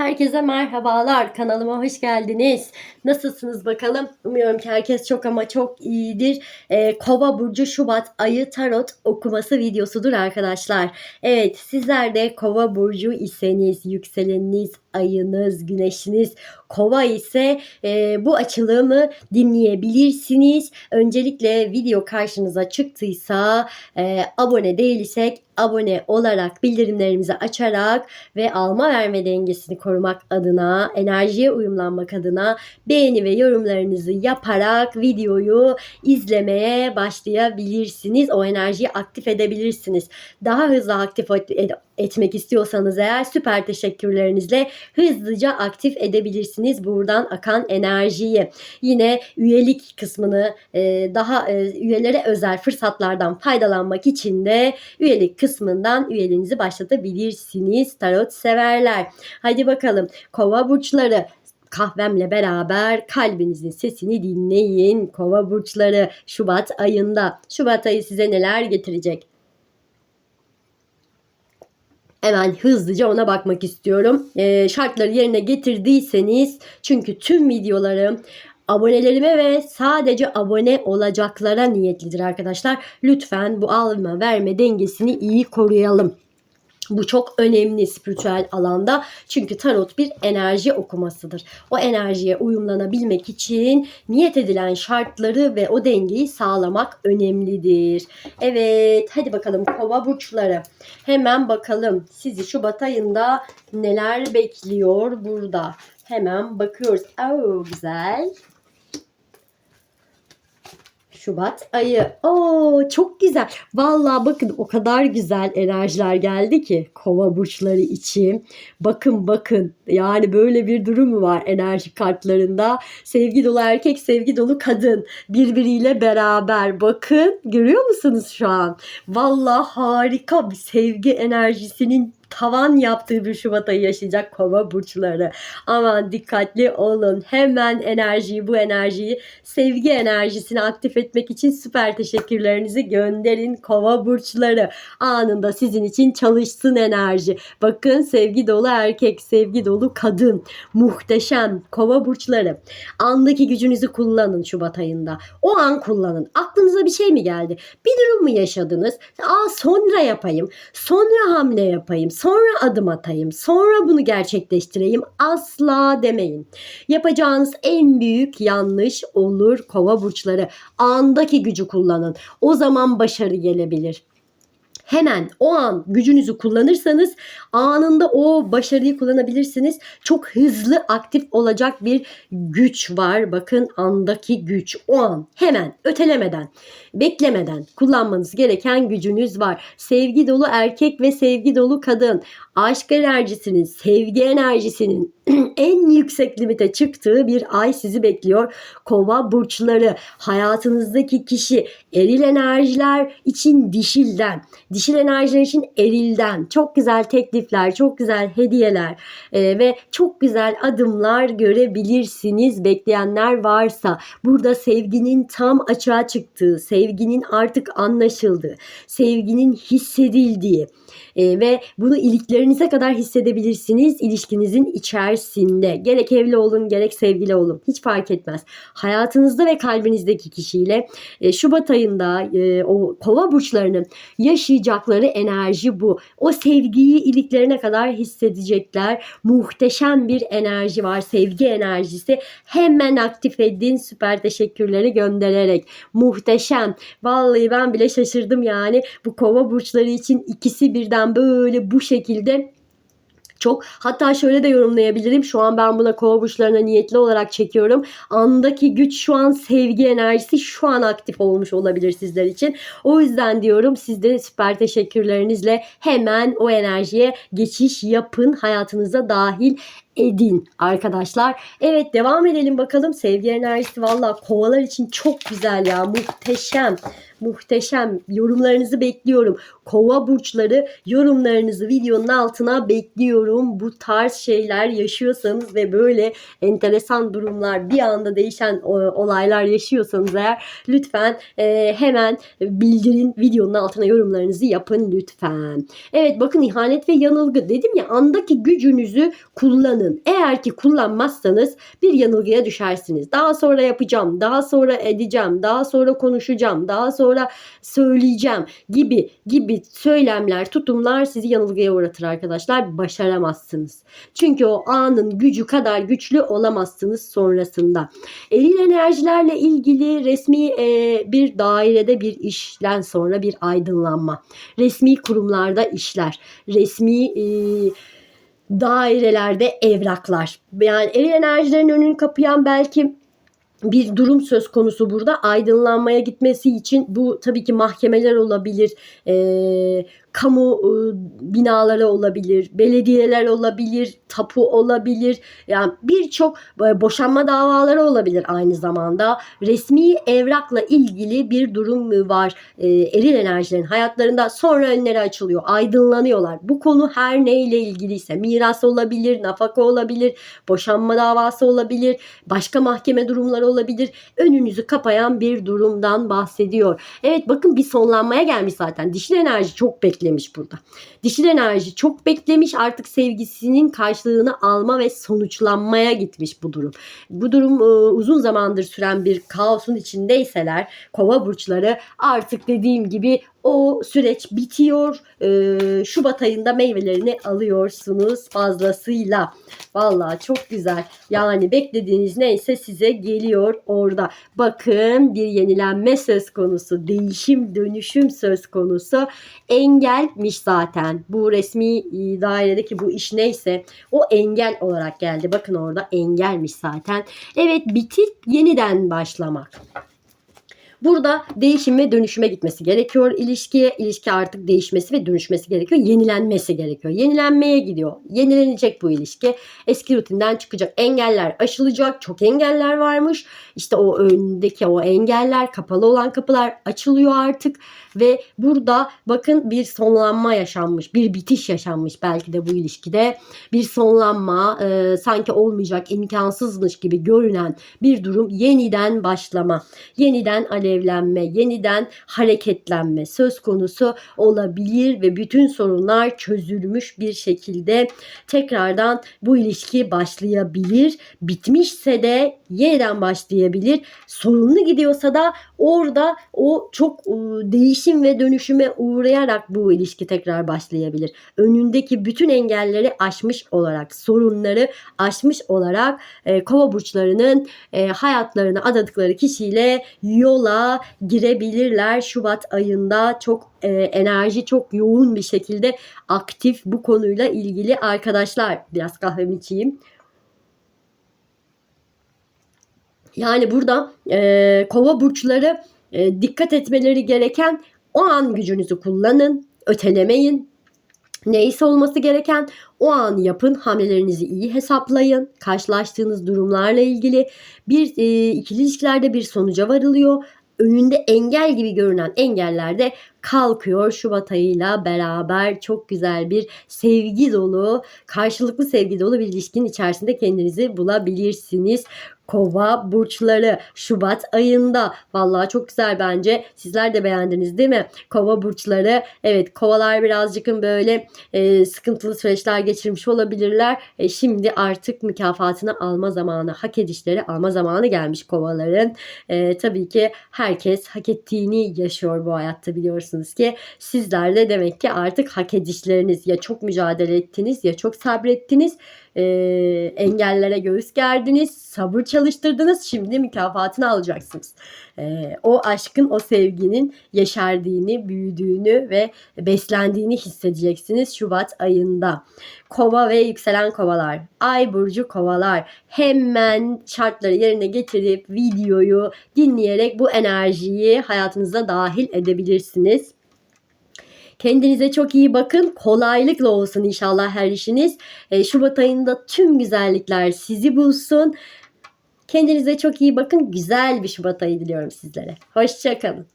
Herkese merhabalar. Kanalıma hoş geldiniz. Nasılsınız bakalım? Umuyorum ki herkes çok ama çok iyidir. Ee, Kova Burcu Şubat ayı tarot okuması videosudur arkadaşlar. Evet sizler de Kova Burcu iseniz, yükseleniniz, ayınız, güneşiniz Kova ise e, bu açılımı dinleyebilirsiniz. Öncelikle video karşınıza çıktıysa e, abone değilsek abone olarak bildirimlerimizi açarak ve alma verme dengesini korumak adına, enerjiye uyumlanmak adına beğeni ve yorumlarınızı yaparak videoyu izlemeye başlayabilirsiniz. O enerjiyi aktif edebilirsiniz. Daha hızlı aktif et- etmek istiyorsanız eğer süper teşekkürlerinizle hızlıca aktif edebilirsiniz buradan akan enerjiyi. Yine üyelik kısmını daha üyelere özel fırsatlardan faydalanmak için de üyelik kısmından üyeliğinizi başlatabilirsiniz tarot severler. Hadi bakalım kova burçları kahvemle beraber kalbinizin sesini dinleyin. Kova burçları Şubat ayında. Şubat ayı size neler getirecek? Hemen hızlıca ona bakmak istiyorum. Ee, şartları yerine getirdiyseniz çünkü tüm videolarım abonelerime ve sadece abone olacaklara niyetlidir arkadaşlar. Lütfen bu alma verme dengesini iyi koruyalım. Bu çok önemli spiritüel alanda. Çünkü tarot bir enerji okumasıdır. O enerjiye uyumlanabilmek için niyet edilen şartları ve o dengeyi sağlamak önemlidir. Evet, hadi bakalım kova burçları. Hemen bakalım sizi Şubat ayında neler bekliyor burada. Hemen bakıyoruz. Oo, güzel. Şubat ayı. Oo çok güzel. Vallahi bakın o kadar güzel enerjiler geldi ki kova burçları için. Bakın bakın yani böyle bir durum mu var enerji kartlarında? Sevgi dolu erkek, sevgi dolu kadın birbiriyle beraber. Bakın görüyor musunuz şu an? Vallahi harika bir sevgi enerjisinin tavan yaptığı bir Şubat ayı yaşayacak kova burçları. Aman dikkatli olun. Hemen enerjiyi, bu enerjiyi sevgi enerjisini aktif etmek için süper teşekkürlerinizi gönderin kova burçları. Anında sizin için çalışsın enerji. Bakın sevgi dolu erkek, sevgi dolu kadın. Muhteşem kova burçları. Andaki gücünüzü kullanın Şubat ayında. O an kullanın. Aklınıza bir şey mi geldi? Bir durum mu yaşadınız? Aa sonra yapayım. Sonra hamle yapayım sonra adım atayım, sonra bunu gerçekleştireyim asla demeyin. Yapacağınız en büyük yanlış olur kova burçları. Andaki gücü kullanın. O zaman başarı gelebilir hemen o an gücünüzü kullanırsanız anında o başarıyı kullanabilirsiniz. Çok hızlı aktif olacak bir güç var. Bakın andaki güç o an hemen ötelemeden, beklemeden kullanmanız gereken gücünüz var. Sevgi dolu erkek ve sevgi dolu kadın aşk enerjisinin, sevgi enerjisinin en yüksek limite çıktığı bir ay sizi bekliyor. Kova burçları hayatınızdaki kişi eril enerjiler için dişilden, dişil enerjiler için erilden çok güzel teklifler, çok güzel hediyeler e, ve çok güzel adımlar görebilirsiniz bekleyenler varsa. Burada sevginin tam açığa çıktığı, sevginin artık anlaşıldığı, sevginin hissedildiği e, ve bunu iliklerinize kadar hissedebilirsiniz ilişkinizin içerisinde. Gerek evli olun gerek sevgili olun hiç fark etmez. Hayatınızda ve kalbinizdeki kişiyle e, Şubat ayında e, o kova burçlarının yaşayacakları enerji bu. O sevgiyi iliklerine kadar hissedecekler. Muhteşem bir enerji var. Sevgi enerjisi. Hemen aktif edin. Süper teşekkürleri göndererek. Muhteşem. Vallahi ben bile şaşırdım yani. Bu kova burçları için ikisi birden böyle bu şekilde çok hatta şöyle de yorumlayabilirim. Şu an ben buna kova niyetli olarak çekiyorum. Andaki güç şu an sevgi enerjisi şu an aktif olmuş olabilir sizler için. O yüzden diyorum siz de süper teşekkürlerinizle hemen o enerjiye geçiş yapın. Hayatınıza dahil edin arkadaşlar. Evet devam edelim bakalım. Sevgi enerjisi valla kovalar için çok güzel ya. Muhteşem. Muhteşem. Yorumlarınızı bekliyorum. Kova burçları yorumlarınızı videonun altına bekliyorum. Bu tarz şeyler yaşıyorsanız ve böyle enteresan durumlar bir anda değişen olaylar yaşıyorsanız eğer lütfen e, hemen bildirin videonun altına yorumlarınızı yapın lütfen. Evet bakın ihanet ve yanılgı dedim ya andaki gücünüzü kullanın kullanın. Eğer ki kullanmazsanız bir yanılgıya düşersiniz. Daha sonra yapacağım, daha sonra edeceğim, daha sonra konuşacağım, daha sonra söyleyeceğim gibi gibi söylemler, tutumlar sizi yanılgıya uğratır arkadaşlar. Başaramazsınız. Çünkü o anın gücü kadar güçlü olamazsınız sonrasında. Eril enerjilerle ilgili resmi e, bir dairede bir işten sonra bir aydınlanma. Resmi kurumlarda işler. Resmi e, dairelerde evraklar. Yani eril enerjilerin önünü kapayan belki bir durum söz konusu burada aydınlanmaya gitmesi için bu tabii ki mahkemeler olabilir, e, kamu e, binaları olabilir, belediyeler olabilir, tapu olabilir. Yani birçok boşanma davaları olabilir aynı zamanda. Resmi evrakla ilgili bir durum var. E, eril enerjilerin hayatlarında sonra önleri açılıyor, aydınlanıyorlar. Bu konu her neyle ilgiliyse miras olabilir, nafaka olabilir, boşanma davası olabilir, başka mahkeme durumları olabilir. Önünüzü kapayan bir durumdan bahsediyor. Evet bakın bir sonlanmaya gelmiş zaten. Dişil enerji çok beklemiş burada. Dişil enerji çok beklemiş artık sevgisinin karşılığını alma ve sonuçlanmaya gitmiş bu durum. Bu durum e, uzun zamandır süren bir kaosun içindeyseler kova burçları artık dediğim gibi o süreç bitiyor. Ee, Şubat ayında meyvelerini alıyorsunuz fazlasıyla. Vallahi çok güzel. Yani beklediğiniz neyse size geliyor orada. Bakın bir yenilenme söz konusu. Değişim, dönüşüm söz konusu. Engelmiş zaten. Bu resmi dairedeki bu iş neyse o engel olarak geldi. Bakın orada engelmiş zaten. Evet bitip yeniden başlamak. Burada değişim ve dönüşüme gitmesi gerekiyor ilişkiye. İlişki artık değişmesi ve dönüşmesi gerekiyor. Yenilenmesi gerekiyor. Yenilenmeye gidiyor. Yenilenecek bu ilişki. Eski rutinden çıkacak. Engeller aşılacak. Çok engeller varmış. İşte o öndeki o engeller, kapalı olan kapılar açılıyor artık ve burada bakın bir sonlanma yaşanmış, bir bitiş yaşanmış belki de bu ilişkide. Bir sonlanma, e, sanki olmayacak, imkansızmış gibi görünen bir durum yeniden başlama, yeniden alevlenme, yeniden hareketlenme söz konusu olabilir ve bütün sorunlar çözülmüş bir şekilde tekrardan bu ilişki başlayabilir. Bitmişse de yeniden başlayabilir. Sorunlu gidiyorsa da orada o çok e, değişim ve dönüşüme uğrayarak bu ilişki tekrar başlayabilir. Önündeki bütün engelleri aşmış olarak, sorunları aşmış olarak e, kova burçlarının e, hayatlarını adadıkları kişiyle yola girebilirler. Şubat ayında çok e, enerji çok yoğun bir şekilde aktif bu konuyla ilgili arkadaşlar. Biraz kahvemi içeyim. Yani burada e, kova burçları e, dikkat etmeleri gereken o an gücünüzü kullanın, ötelemeyin. Neyse olması gereken o an yapın, hamlelerinizi iyi hesaplayın. Karşılaştığınız durumlarla ilgili bir e, ikili ilişkilerde bir sonuca varılıyor. Önünde engel gibi görünen engeller de kalkıyor. Şubat ayıyla beraber çok güzel bir sevgi dolu, karşılıklı sevgi dolu bir ilişkinin içerisinde kendinizi bulabilirsiniz kova burçları Şubat ayında. Vallahi çok güzel bence. Sizler de beğendiniz değil mi? Kova burçları. Evet kovalar birazcık böyle e, sıkıntılı süreçler geçirmiş olabilirler. E, şimdi artık mükafatını alma zamanı, hak edişleri alma zamanı gelmiş kovaların. E, tabii ki herkes hak ettiğini yaşıyor bu hayatta biliyorsunuz ki. Sizler de demek ki artık hak edişleriniz ya çok mücadele ettiniz ya çok sabrettiniz e, engellere göğüs gerdiniz, sabır çalıştırdınız. Şimdi mükafatını alacaksınız. E, o aşkın, o sevginin yeşerdiğini, büyüdüğünü ve beslendiğini hissedeceksiniz Şubat ayında. Kova ve yükselen kovalar, ay burcu kovalar hemen şartları yerine getirip videoyu dinleyerek bu enerjiyi hayatınıza dahil edebilirsiniz. Kendinize çok iyi bakın. Kolaylıkla olsun inşallah her işiniz. E, Şubat ayında tüm güzellikler sizi bulsun. Kendinize çok iyi bakın. Güzel bir Şubat ayı diliyorum sizlere. Hoşçakalın.